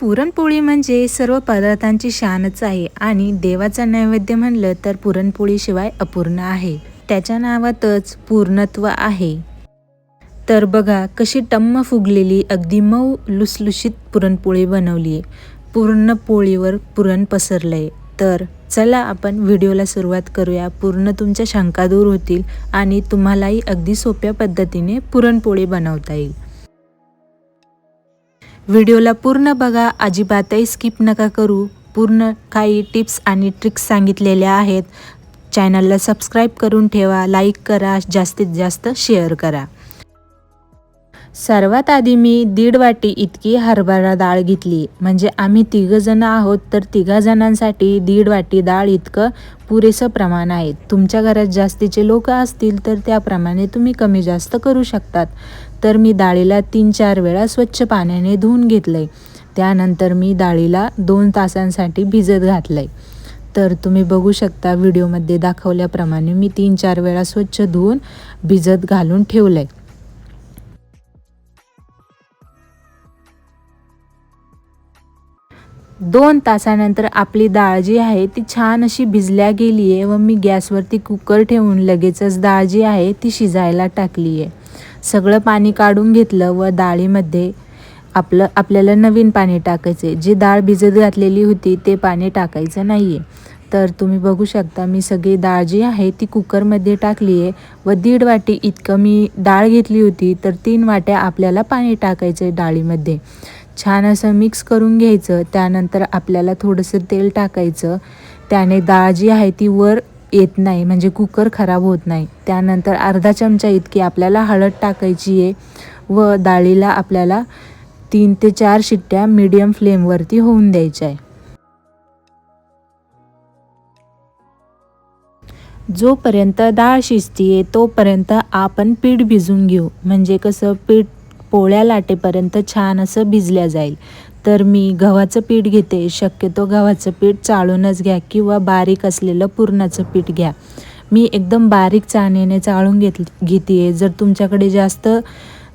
पुरणपोळी म्हणजे सर्व पदार्थांची शानच आहे आणि देवाचं नैवेद्य म्हणलं तर पुरणपोळीशिवाय अपूर्ण आहे. त्याच्या नावातच पूर्णत्व आहे. तर बघा कशी टम्म फुगलेली अगदी मऊ लुसलुशीत पुरणपोळी बनवली आहे. पूर्ण पोळीवर पुरण पसरलंय. तर चला आपण व्हिडिओला सुरुवात करूया. पूर्ण तुमच्या शंका दूर होतील आणि तुम्हालाही अगदी सोप्या पद्धतीने पुरणपोळी बनवता येईल. व्हिडिओला पूर्ण बघा. अजिबातही स्किप नका करू. पूर्ण काही टिप्स आणि ट्रिक्स सांगितलेल्या आहेत. चॅनलला सबस्क्राईब करून ठेवा लाईक करा जास्तीत जास्त शेअर करा. सर्वात आधी मी दीड वाटी इतकी हरभरा डाळ घेतली. म्हणजे आम्ही तिघंजणं आहोत तर तिघा जणांसाठी दीड वाटी डाळ इतकं पुरेसं प्रमाण आहे. तुमच्या घरात जास्तीचे लोक असतील तर त्याप्रमाणे तुम्ही कमी जास्त करू शकतात. तर मी डाळीला तीन चार वेळा स्वच्छ पाण्याने धुवून घेतलं आहे त्यानंतर मी डाळीला दोन तासांसाठी भिजत घातलं आहे तर तुम्ही बघू शकता व्हिडिओमध्ये दाखवल्याप्रमाणे मी तीन चार वेळा स्वच्छ धुवून भिजत घालून ठेवलं आहे दोन तासानंतर आपली डाळ जी आहे ती छान अशी भिजल्या गेली आहे व मी गॅसवरती कुकर ठेवून लगेचच डाळ जी आहे ती शिजायला टाकली आहे सगळं पाणी काढून घेतलं व डाळीमध्ये आपलं आपल्याला नवीन पाणी टाकायचं आहे जी डाळ भिजत घातलेली होती ते पाणी टाकायचं नाही आहे तर तुम्ही बघू शकता मी सगळी डाळ जी आहे ती कुकरमध्ये टाकली आहे व दीड वाटी इतकं मी डाळ घेतली होती तर तीन वाट्या आपल्याला पाणी टाकायचं आहे डाळीमध्ये. छान असं मिक्स करून घ्यायचं. त्यानंतर आपल्याला थोडंसं तेल टाकायचं. त्याने डाळ जी आहे ती वर येत नाही म्हणजे कुकर खराब होत नाही. त्यानंतर अर्धा चमचा इतकी आपल्याला हळद टाकायची आहे व डाळीला आपल्याला तीन ते चार शिट्ट्या मीडियम फ्लेमवरती होऊन द्यायच्या आहे. जोपर्यंत डाळ शिजतीये तोपर्यंत आपण पीठ भिजून घेऊ. म्हणजे कसं पीठ पोळ्या लाटेपर्यंत छान असं भिजल्या जाईल. तर मी गव्हाचं पीठ घेते. शक्यतो गव्हाचं पीठ चाळूनच घ्या किंवा बारीक असलेलं पुरणाचं पीठ घ्या. मी एकदम बारीक चाळणीने चाळून घेत घेते आहे जर तुमच्याकडे जास्त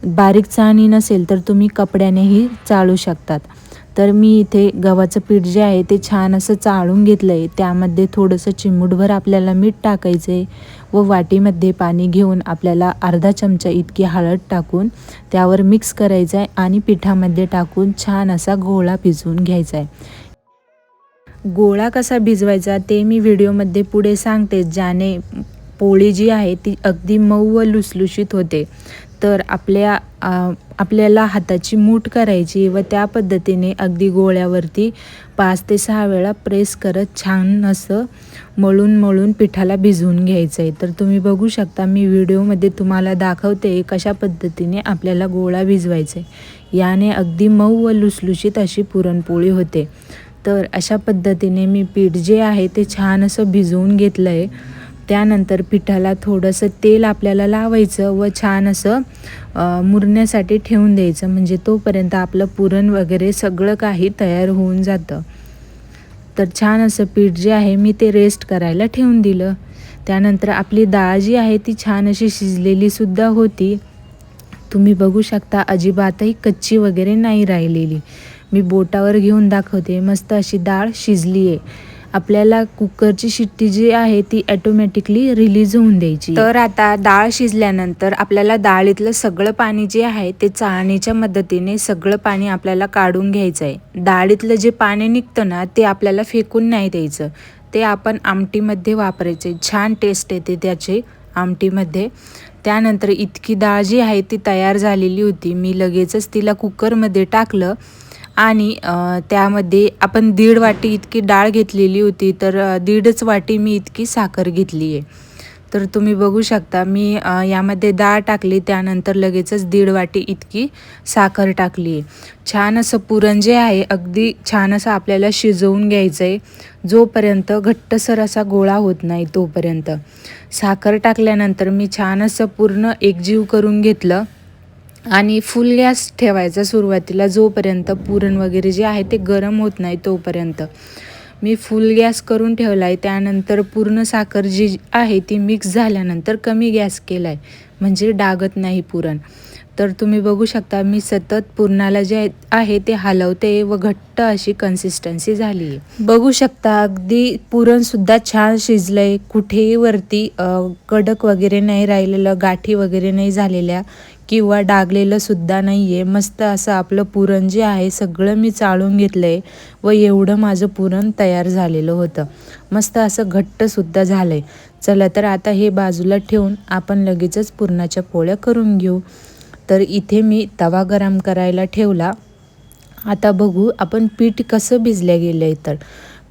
बारीक चाळणी नसेल तर तुम्ही कपड्यानेही चाळू शकतात. तर मी इथे गव्हाचं पीठ जे आहे ते छान असं चाळून घेतलं आहे त्यामध्ये थोडंसं चिमूटभर आपल्याला मीठ टाकायचं आहे व वाटीमध्ये पाणी घेऊन आपल्याला अर्धा चमचा इतकी हळद टाकून त्यावर मिक्स करायचं आहे आणि पिठामध्ये टाकून छान असा गोळा भिजवून घ्यायचा आहे गोळा कसा भिजवायचा ते मी व्हिडिओमध्ये पुढे सांगते ज्याने पोळी जी आहे ती अगदी मऊ व लुसलुशीत होते. तर आपल्या आपल्याला हाताची मूठ करायची व त्या पद्धतीने अगदी गोळ्यावरती पाच ते सहा वेळा प्रेस करत छान असं मळून मळून पिठाला भिजवून घ्यायचं आहे तर तुम्ही बघू शकता मी व्हिडिओमध्ये तुम्हाला दाखवते कशा पद्धतीने आपल्याला गोळा भिजवायचा आहे याने अगदी मऊ व लुसलुशीत अशी पुरणपोळी होते. तर अशा पद्धतीने मी पीठ जे आहे ते छान असं भिजवून घेतलं आहे त्यानंतर पिठाला थोडंसं तेल आपल्याला लावायचं व छान असं मुरण्यासाठी ठेवून द्यायचं. म्हणजे तोपर्यंत आपलं पुरण वगैरे सगळं काही तयार होऊन जातं. तर छान असं पीठ जे आहे मी ते रेस्ट करायला ठेवून दिलं. त्यानंतर आपली डाळ जी आहे ती छान अशी शिजलेली सुद्धा होती. तुम्ही बघू शकता अजिबातही कच्ची वगैरे नाही राहिलेली. मी बोटावर घेऊन दाखवते मस्त अशी डाळ शिजली आहे आपल्याला कुकरची शिट्टी जी आहे ती ॲटोमॅटिकली रिलीज होऊन द्यायची. तर आता डाळ शिजल्यानंतर आपल्याला डाळीतलं सगळं पाणी जे आहे ते चाळणीच्या मदतीने सगळं पाणी आपल्याला काढून घ्यायचं आहे डाळीतलं जे पाणी निघतं ना ते आपल्याला फेकून नाही द्यायचं. ते आपण आमटीमध्ये वापरायचे. छान टेस्ट येते त्याचे आमटीमध्ये. त्यानंतर इतकी डाळ जी आहे ती तयार झालेली होती. मी लगेचच तिला कुकरमध्ये टाकलं. आणि त्यामध्ये आपण दीड वाटी इतकी डाळ घेतलेली होती तर दीडच वाटी मी इतकी साखर घेतली आहे. तर तुम्ही बघू शकता मी यामध्ये डाळ टाकली त्यानंतर लगेचच दीड वाटी इतकी साखर टाकली आहे. छान असं पुरण जे आहे अगदी छान असं आपल्याला शिजवून घ्यायचं आहे जोपर्यंत घट्टसर असा गोळा होत नाही तोपर्यंत. साखर टाकल्यानंतर मी छान असं पूर्ण एकजीव करून घेतलं. आणि फुल गॅस ठेवायचा सुरुवातीला जोपर्यंत पुरण वगैरे जे आहे ते गरम होत नाही तोपर्यंत. मी फुल गॅस करून ठेवला आहे त्यानंतर पूर्ण साखर जी आहे ती मिक्स झाल्यानंतर कमी गॅस केला आहे म्हणजे डागत नाही पुरण. तर तुम्ही बघू शकता मी सतत पुरणाला जे आहे ते हलवते व घट्ट अशी कन्सिस्टन्सी झाली आहे. बघू शकता अगदी पुरणसुद्धा छान शिजलं आहे कुठेही वरती कडक वगैरे नाही राहिलेलं गाठी वगैरे नाही झालेल्या. किंवा डागलेलं सुद्धा नाही आहे मस्त असं आपलं पुरण जे आहे सगळं मी चाळून घेतलं आहे व एवढं माझं पुरण तयार झालेलं होतं. मस्त असं घट्टसुद्धा झालं आहे चला तर आता हे बाजूला ठेवून आपण लगेचच पुरणाच्या पोळ्या करून घेऊ. तर इथे मी तवा गरम करायला ठेवला. आता बघू आपण पीठ कसं भिजल्या गेलं आहे तर.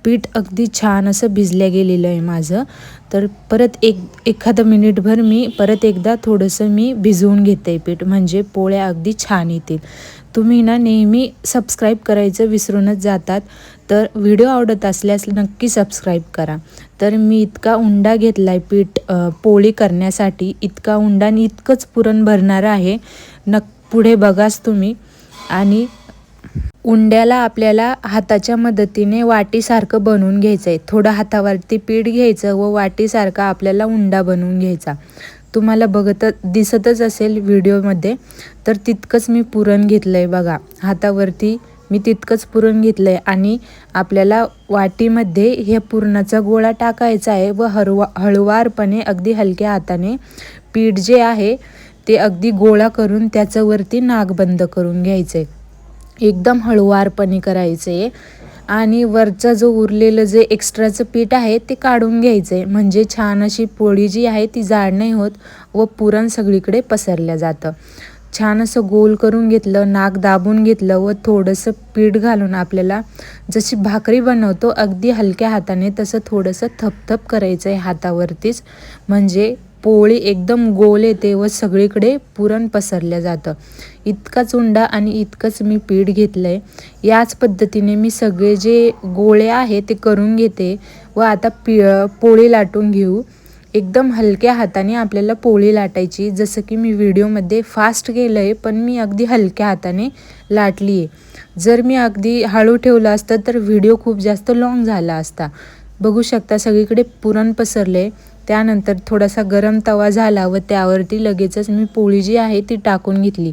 पीठ अगदी छान असं भिजल्या गेलेलं आहे माझं. तर परत एक एखादं मिनिटभर मी परत एकदा थोडंसं मी भिजवून घेते पीठ म्हणजे पोळ्या अगदी छान येतील. तुम्ही ना नेहमी सबस्क्राईब करायचं विसरूनच जातात. तर व्हिडिओ आवडत असल्यास नक्की सबस्क्राईब करा. तर मी इतका उंडा घेतला आहे पीठ पोळी करण्यासाठी. इतका उंडा आणि इतकंच पुरण भरणार आहे. नक पुढे बघाच तुम्ही. आणि उंड्याला आपल्याला हाताच्या मदतीने वाटीसारखं बनवून घ्यायचं आहे थोडं हातावरती पीठ घ्यायचं व वाटीसारखा आपल्याला उंडा बनवून घ्यायचा. तुम्हाला बघत दिसतच असेल व्हिडिओमध्ये तर तितकंच मी पुरण घेतलं आहे बघा. हातावरती मी तितकंच पुरण घेतलं आहे आणि आपल्याला वाटीमध्ये हे पुरणाचा गोळा टाकायचा आहे व हरवा हळुवारपणे अगदी हलक्या हाताने पीठ जे आहे ते अगदी गोळा करून त्याच्यावरती नाग नाक बंद करून घ्यायचं आहे एकदम हळुवारपणे करायचं आहे आणि वरचं जो उरलेलं जे एक्स्ट्राचं पीठ आहे ते काढून घ्यायचं. आहे म्हणजे छान अशी पोळी जी आहे ती जाड नाही होत व पुरण सगळीकडे पसरलं जातं. छान असं गोल करून घेतलं नाक दाबून घेतलं व थोडंसं पीठ घालून आपल्याला जशी भाकरी बनवतो अगदी हलक्या हाताने तसं थोडंसं थपथप करायचं आहे हातावरतीच. म्हणजे पोळी एकदम गोल येते व सगळीकडे पुरण पसरलं जातं. इतकाच उंडा आणि इतकंच मी पीठ घेतलं आहे याच पद्धतीने मी सगळे जे गोळे आहे ते करून घेते व आता पि पोळी लाटून घेऊ. एकदम हलक्या हाताने आपल्याला पोळी लाटायची. जसं की मी व्हिडिओमध्ये फास्ट केलं आहे पण मी अगदी हलक्या हाताने लाटली आहे जर मी अगदी हळू ठेवलं असतं तर व्हिडिओ खूप जास्त लाँग झाला असता. बघू शकता सगळीकडे पुरण पसरले त्यानंतर थोडासा गरम तवा झाला व त्यावरती लगेचच मी पोळी जी आहे ती टाकून घेतली.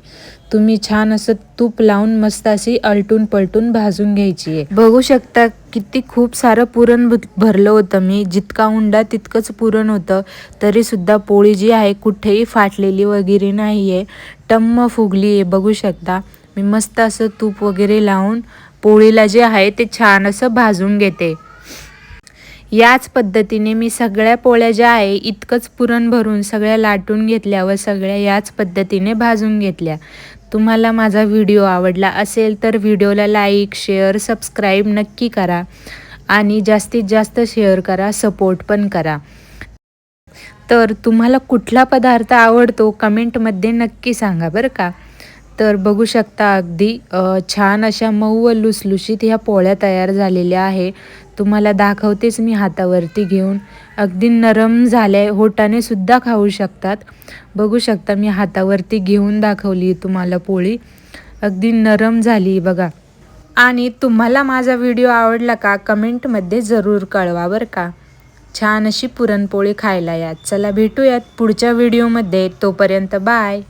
तुम्ही छान असं तूप लावून मस्त अशी अलटून पलटून भाजून घ्यायची आहे. बघू शकता किती खूप सारं पुरण भ- भरलं होतं मी. जितका उंडा तितकंच पुरण होतं. तरीसुद्धा पोळी जी आहे कुठेही फाटलेली वगैरे नाही आहे टम्म फुगली आहे बघू शकता. मी मस्त असं तूप वगैरे लावून पोळीला जे आहे ते छान असं भाजून घेते. याच पद्धतीने मी सगळ्या पोळ्या ज्या आहे इतकंच पुरण भरून सगळ्या लाटून घेतल्या व सगळ्या याच पद्धतीने भाजून घेतल्या. तुम्हाला माझा व्हिडिओ आवडला असेल तर व्हिडिओला लाईक शेअर सबस्क्राईब नक्की करा आणि जास्तीत जास्त शेअर करा सपोर्ट पण करा. तर तुम्हाला कुठला पदार्थ आवडतो कमेंटमध्ये नक्की सांगा बरं का. तर बघू शकता अगदी छान अशा मऊ व लुसलुशीत ह्या पोळ्या तयार झालेल्या आहे. तुम्हाला दाखवतेच मी हातावरती घेऊन. अगदी नरम झाल्या होटाने सुद्धा खाऊ शकतात. बघू शकता मी हातावरती घेऊन दाखवली तुम्हाला पोळी. अगदी नरम झाली बघा. आणि तुम्हाला माझा व्हिडिओ आवडला का कमेंटमध्ये जरूर कळवा बरं का. छान अशी पुरणपोळी खायला यात चला भेटूयात पुढच्या व्हिडिओमध्ये. तोपर्यंत बाय.